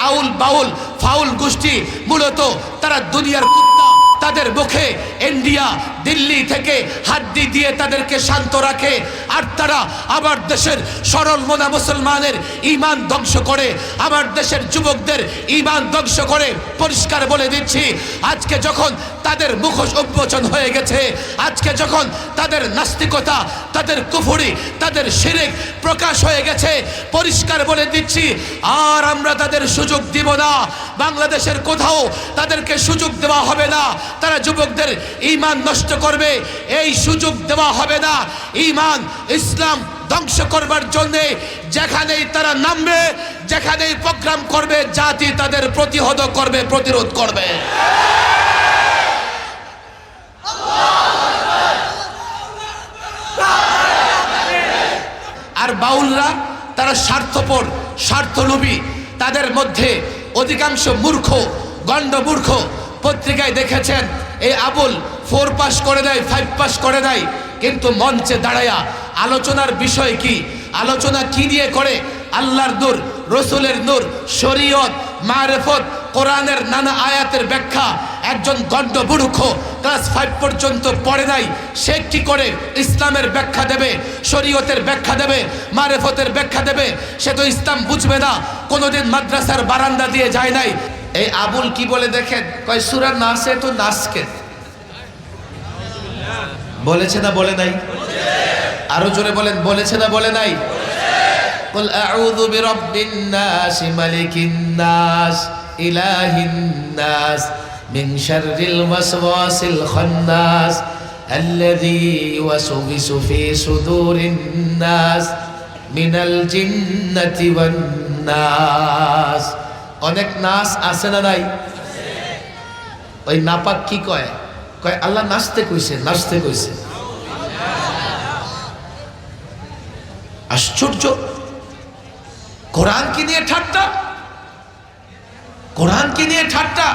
আউল বাউল foul গোষ্ঠী মূলত তারা দুনিয়ার কুত্তা তাদের মুখে ইন্ডিয়া দিল্লি থেকে হাড্ডি দিয়ে তাদেরকে শান্ত রাখে, আর তারা আমার দেশের সরল মোনা মুসলমানের ইমান ধ্বংস করে আমার দেশের যুবকদের ইমান ধ্বংস করে, পরিষ্কার বলে দিচ্ছি, আজকে যখন তাদের মুখোশ উন্মোচন হয়ে গেছে, আজকে যখন তাদের নাস্তিকতা, তাদের কুফুরি, তাদের শিরিক প্রকাশ হয়ে গেছে, পরিষ্কার বলে দিচ্ছি, আর আমরা তাদের সুযোগ দিব না, বাংলাদেশের কোথাও তাদেরকে সুযোগ দেওয়া হবে না, তারা যুবকদের ইমান নষ্ট করবে, এই সুযোগ দেওয়া হবে না। ইমান ইসলাম ধ্বংস করবার জন্যে যেখানেই তারা নামবে, যেখানেই প্রোগ্রাম করবে, জাতি তাদের প্রতিহত করবে, প্রতিরোধ করবে। আর বাউলরা, তারা স্বার্থপর, স্বার্থলোভী, তাদের মধ্যে অধিকাংশ মূর্খ গণ্ড মূর্খ পত্রিকায় দেখেছেন, এই আবুল ফোর পাস করে দেয়, ফাইভ পাস করে দেয়। কিন্তু মঞ্চে দাঁড়ায়া আলোচনার বিষয় কি? আলোচনা কি নিয়ে করে? আল্লাহর নূর, রসুলের নূর, শরীয়ত, মারেফত, কোরআনের নানা আয়াতের ব্যাখ্যা। একজন গণ্ড বুড়ুখ ক্লাস ফাইভ পর্যন্ত পড়ে নাই, সে কি করে ইসলামের ব্যাখ্যা দেবে, শরীয়তের ব্যাখ্যা দেবে, মারেফতের ব্যাখ্যা দেবে? সে তো ইসলাম বুঝবে না, কোনোদিন মাদ্রাসার বারান্দা দিয়ে যায় নাই। এই আবুল কি বলে দেখেন? কয়, সুরা নাচে তো নাচকে বলেছে না বলে নাই আরো জোরে বলেন বলেছে না বলে নাই قل أعوذ برب الناس ملك الناس إله الناس من شر الوسواس الخناس الذي يوسوس في صدور الناس من الجنة والناس অনেক নাচ আছে না নাই ওই নাপাক কি কয় কয়, আল্লাহ নাচতে কইছে নাচতে কইছে। আশ্চর্য। কোরআন কি নিয়ে ঠাট্টা? কোরআন কি নিয়ে ঠাট্টা?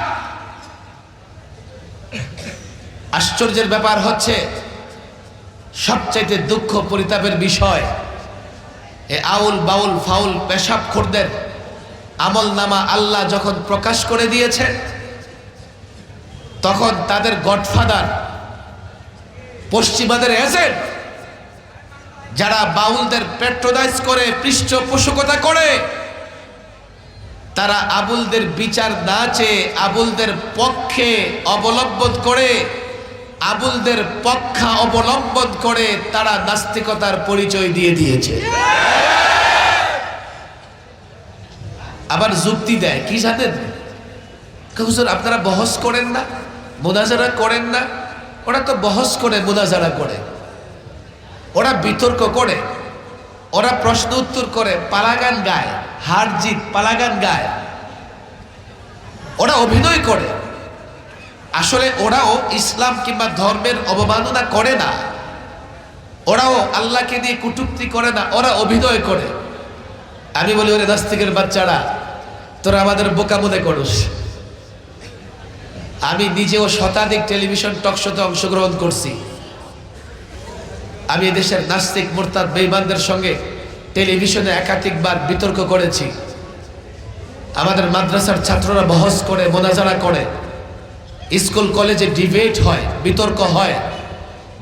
আশ্চর্যের ব্যাপার হচ্ছে, সবচাইতে দুঃখ পরিতাপের বিষয়, এ আউল বাউল ফাউল পেশাব খোরদের আমল নামা আল্লাহ যখন প্রকাশ করে দিয়েছে তখন তাদের গডফাদার, পশ্চিমাদের এজেন্ট, যারা বাউলদের পেট্রোনাইজ করে, পৃষ্ঠপোষকতা করে, তারা আবুলদের বিচার না চেয়ে আবুলদের পক্ষে অবলম্বন করে, আবুলদের পক্ষা অবলম্বন করে তারা নাস্তিকতার পরিচয় দিয়ে দিয়েছে। আবার যুক্তি দেয়, কি জানেন? আপনারা বহস করেন না? মোনাজারা করেন না, ওরা তো বহস করে মোনাজারা করে। ওরা বিতর্ক করে, ওরা প্রশ্ন উত্তর করে, পালাগান গায়, হার জিত, পালাগান গায়। ওরা অভিনয় করে। আসলে ওরাও ইসলাম কিংবা ধর্মের অবমাননা করে না। ওরাও আল্লাহকে দিয়ে কুটুক্তি করে না, ওরা অভিনয় করে। আমি বলি, ওরে নাস্তিকের বাচ্চারা, তোরা আমাদের বোকা মনে করস। আমি নিজেও শতাধিক টেলিভিশন টকশোতে অংশগ্রহণ করছি। আমি এদেশের নাস্তিক মোর্তার বেইমানদের সঙ্গে টেলিভিশনে একাধিকবার বিতর্ক করেছি। আমাদের মাদ্রাসার ছাত্ররা বহস করে, মোনাজারা করে। স্কুল, কলেজে ডিবেট হয়, বিতর্ক হয়,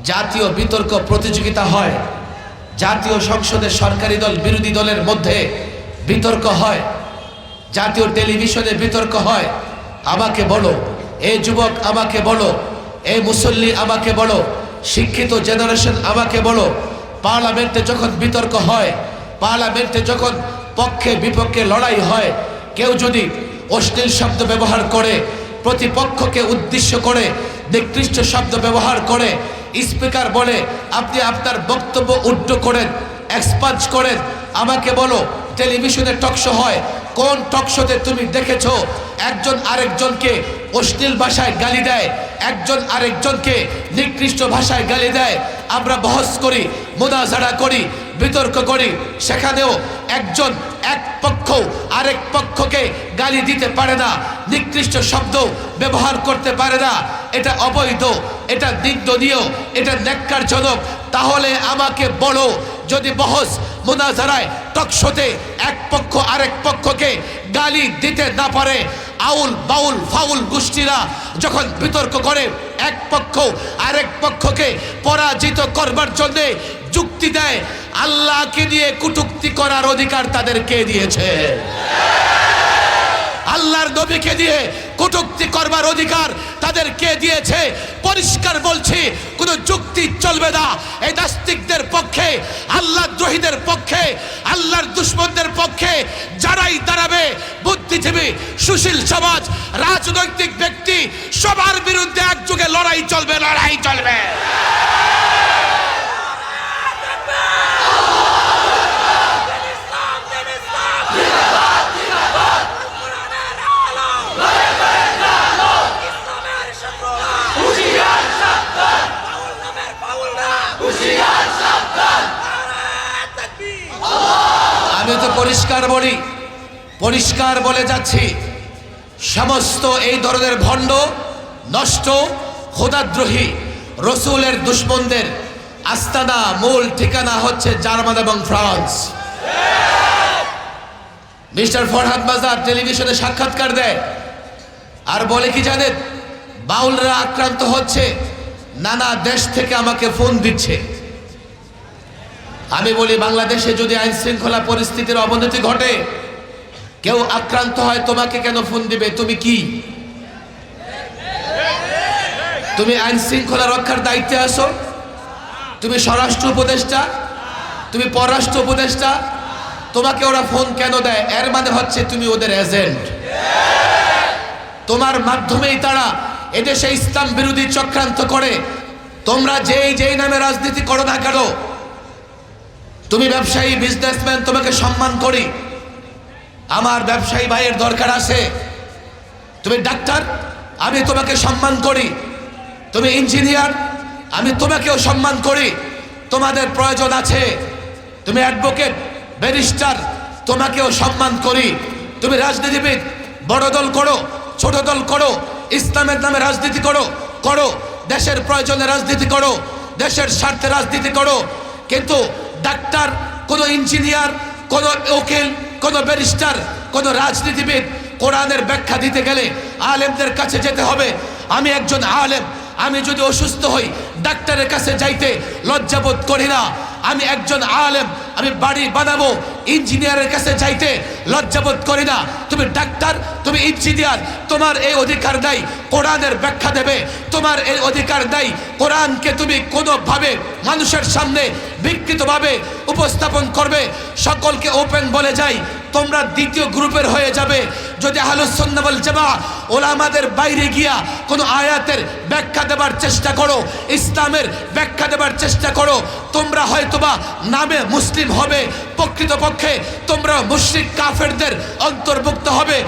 জাতীয় বিতর্ক প্রতিযোগিতা হয়, জাতীয় সংসদে সরকারি দল, বিরোধী দলের মধ্যে বিতর্ক হয়, জাতীয় টেলিভিশনে বিতর্ক হয়। আমাকে বলো এই যুবক আমাকে বলো এই মুসল্লি আমাকে বলো, শিক্ষিত জেনারেশন আমাকে বলো পার্লামেন্টে যখন বিতর্ক হয় পার্লামেন্টে যখন পক্ষে বিপক্ষে লড়াই হয়, কেউ যদি অশ্লীল শব্দ ব্যবহার করে, প্রতিপক্ষকে উদ্দেশ্য করে, নিকৃষ্ট শব্দ ব্যবহার করে স্পিকার বলে, আপনি আপনার বক্তব্য উড্ড করেন এক্সপাঞ্জ করেন, আমাকে বলো টেলিভিশনে টকশো হয় কোন টকশোতে তুমি দেখেছ? একজন আরেকজনকে অশ্লীল ভাষায় গালি দেয়, একজন আরেকজনকে নিকৃষ্ট ভাষায় গালি দেয়। আমরা বহস করি, মোনাজারা করি, বিতর্ক করি। সেখানেও একজন এক পক্ষ আরেক পক্ষকে গালি দিতে পারে না, নিকৃষ্ট শব্দ ব্যবহার করতে পারে না। এটা অবৈধ, এটা নিন্দনীয়, এটা ন্যাক্কারজনক। তাহলে আমাকে বলো যদি বহস মুনাজারায় তকশোতে এক পক্ষ আরেক পক্ষকে গালি দিতে না পারে, আউল বাউল ফাউল গোষ্ঠীরা যখন বিতর্ক করে, এক পক্ষ আরেক পক্ষকে পরাজিত করবার জন্য যুক্তি দেয়, আল্লাহকে নিয়ে কুটুক্তি করার অধিকার তাদেরকে দিয়েছে? আল্লাহর নবীকে দিয়ে কটুক্তি করবার অধিকার তাদের কে দিয়েছে। পরিষ্কার বলছি, কোনো যুক্তি চলবে না। এই নাস্তিকদের পক্ষে আল্লাহ দ্রোহীদের পক্ষে, আল্লাহর দুশ্মনদের পক্ষে যারাই দাঁড়াবে, বুদ্ধিজীবী, সুশীল সমাজ, রাজনৈতিক ব্যক্তি, সবার বিরুদ্ধে একযোগে লড়াই চলবে লড়াই চলবে। আমি তো পরিষ্কার বলি, পরিষ্কার বলে যাচ্ছি, সমস্ত এই ধরনের ভণ্ড, নষ্ট খোদাদ্রোহী রসুলের দুশ্মনদের আস্তানা মূল ঠিকানা হচ্ছে জার্মান এবং ফ্রান্স। মিস্টার ফরহাদ মাজার টেলিভিশনে সাক্ষাৎকার দেয়। আর বলে কি জানেন, বাউলরা আক্রান্ত হচ্ছে, নানা দেশ থেকে আমাকে ফোন দিচ্ছে। আমি বলি, বাংলাদেশে যদি আইন শৃঙ্খলা পরিস্থিতির অবনতি ঘটে, কেউ আক্রান্ত হয়, তোমাকে কেন ফোন দিবে? তুমি কি? তুমি আইন শৃঙ্খলা রক্ষার দায়িত্বে আসো তুমি স্বরাষ্ট্র উপদেষ্টা? তুমি পররাষ্ট্র উপদেষ্টা? তোমাকে ওরা ফোন কেন দেয়? এর মানে হচ্ছে তুমি ওদের এজেন্ট। তোমার মাধ্যমেই তারা এদেশে ইসলাম বিরোধী চক্রান্ত করে। তোমরা যেই যেই নামে রাজনীতি করো না কেন তুমি ব্যবসায়ী বিজনেসম্যান তোমাকে সম্মান করি। আমার ব্যবসায়ী ভাইয়ের দরকার আছে। তুমি ডাক্তার, আমি তোমাকে সম্মান করি। তুমি ইঞ্জিনিয়ার, আমি তোমাকেও সম্মান করি। তোমাদের প্রয়োজন আছে। তুমি অ্যাডভোকেট ব্যারিস্টার তোমাকেও সম্মান করি। তুমি রাজনীতিবিদ, বড় দল করো, ছোট দল করো, ইসলামের নামে রাজনীতি করো করো। দেশের প্রয়োজনে রাজনীতি করো, দেশের স্বার্থে রাজনীতি করো। কিন্তু ডাক্তার, কোন ইঞ্জিনিয়ার, কোন ওকিল কোনো ব্যারিস্টার, কোনো রাজনীতিবিদ কোরআনের ব্যাখ্যা দিতে গেলে আলেমদের কাছে যেতে হবে। আমি একজন আলেম, আমি যদি অসুস্থ হই, ডাক্তারের কাছে যাইতে লজ্জাবোধ করি না। আমি একজন আলেম আমি বাড়ি বানাবো। ইঞ্জিনিয়ারের কাছে যাইতে লজ্জাবোধ করি না। তুমি ডাক্তার, তুমি ইঞ্জিনিয়ার। তোমার এই অধিকার নাই, কোরআনের ব্যাখ্যা দেবে। তোমার এই অধিকার নাই, কোরআনকে তুমি কোনোভাবে মানুষের সামনে বিকৃতভাবে উপস্থাপন করবে। সকলকে ওপেন বলে যাই, তোমরা দ্বিতীয় গ্রুপের হয়ে যাবে। যদি আহলুসন্নাবল জামা ওলামাদের বাইরে গিয়া কোনো আয়াতের ব্যাখ্যা দেবার চেষ্টা করো, ইসলামের ব্যাখ্যা দেবার চেষ্টা করো। তোমরা হয়তোবা নামে মুসলিম হবে, প্রকৃতপক্ষে তোমরা মুশ্রিক কাফেরদের অন্তর্ভুক্ত হবে।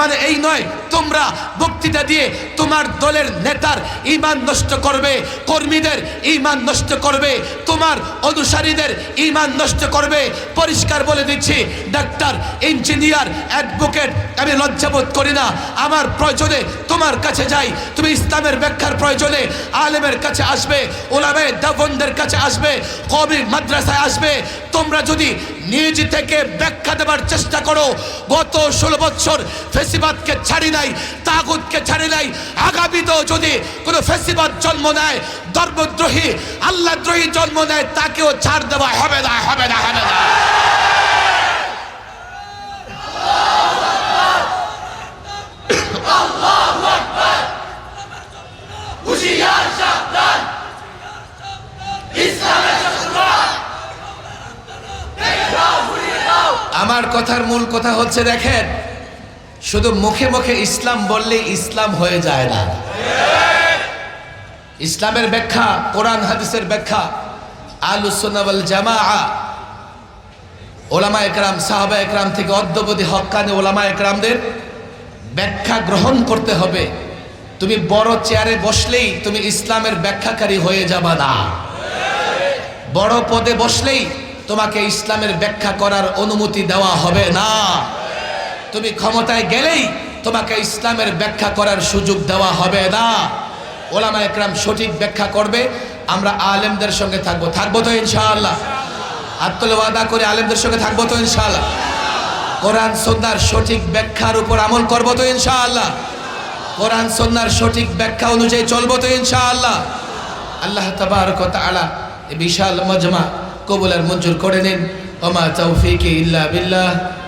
মানে এই নয়, তোমরা বক্তৃতা দিয়ে তোমার দলের নেতার ইমান নষ্ট করবে, কর্মীদের ইমান নষ্ট করবে, তোমার অনুসারীদের ইমান নষ্ট করবে। পরিষ্কার বলে দিচ্ছি, ডাক্তার, ইঞ্জিনিয়ার, অ্যাডভোকেট, আমি লজ্জাবোধ করি না। আমার প্রয়োজনে তোমার কাছে যাই, তুমি ইসলামের ব্যাখ্যার প্রয়োজনে আলেমের কাছে আসবে ওলামে দাবনদের কাছে আসবে, কবি মাদ্রাসায় আসবে। তোমরা যদি নিজ থেকে ব্যাখ্যা দেবার চেষ্টা করো, গত ষোলো বছর ফেসিবাদকে ছাড়ি নাই তাগুদকে ছাড়ি নাই। আগামীতেও যদি কোনো ফেসিবাদ জন্ম নেয়, ধর্মদ্রোহী, আল্লাহদ্রোহী জন্ম নেয়, তাকেও ছাড় দেওয়া হবে না হবে না হবে না। আমার কথার মূল কথা হচ্ছে, দেখেন শুধু মুখে মুখে ইসলাম বললে ইসলাম হয়ে যায় না। ইসলামের ব্যাখ্যা, কোরআন, হাদিসের ব্যাখ্যা আলুসোনাবল জামা ওলামা একরাম সাহাবা একরাম থেকে অদ্যবধি হকানি ওলামা একরামদের ব্যাখ্যা গ্রহণ করতে হবে। তুমি বড় চেয়ারে বসলেই তুমি ইসলামের ব্যাখ্যাকারী হয়ে যাবা না। বড় পদে বসলেই তোমাকে ইসলামের ব্যাখ্যা করার অনুমতি দেওয়া হবে না। তুমি ক্ষমতায় গেলেই তোমাকে ইসলামের ব্যাখ্যা করার সুযোগ দেওয়া হবে না। ওলামা একরাম সঠিক ব্যাখ্যা করবে, আমরা আলেমদের সঙ্গে থাকব। থাকব তো ইনশাআল্লাহ। হাত তুলে ওয়াদা করে আলেমদের সঙ্গে থাকব তো ইনশাআল্লাহ। কোরআন সন্ন্যার সঠিক ব্যাখ্যার উপর আমল করব তো ইনশাআল্লাহ। কোরআন সন্ন্যার সঠিক ব্যাখ্যা অনুযায়ী চলবো তো ইনশাআল্লাহ। আল্লাহ তাবারক তাআলা এই বিশাল মজমা কবুল আর মঞ্জুর করে নিন। ওমা তৌফিকি ইল্লা বিল্লাহ।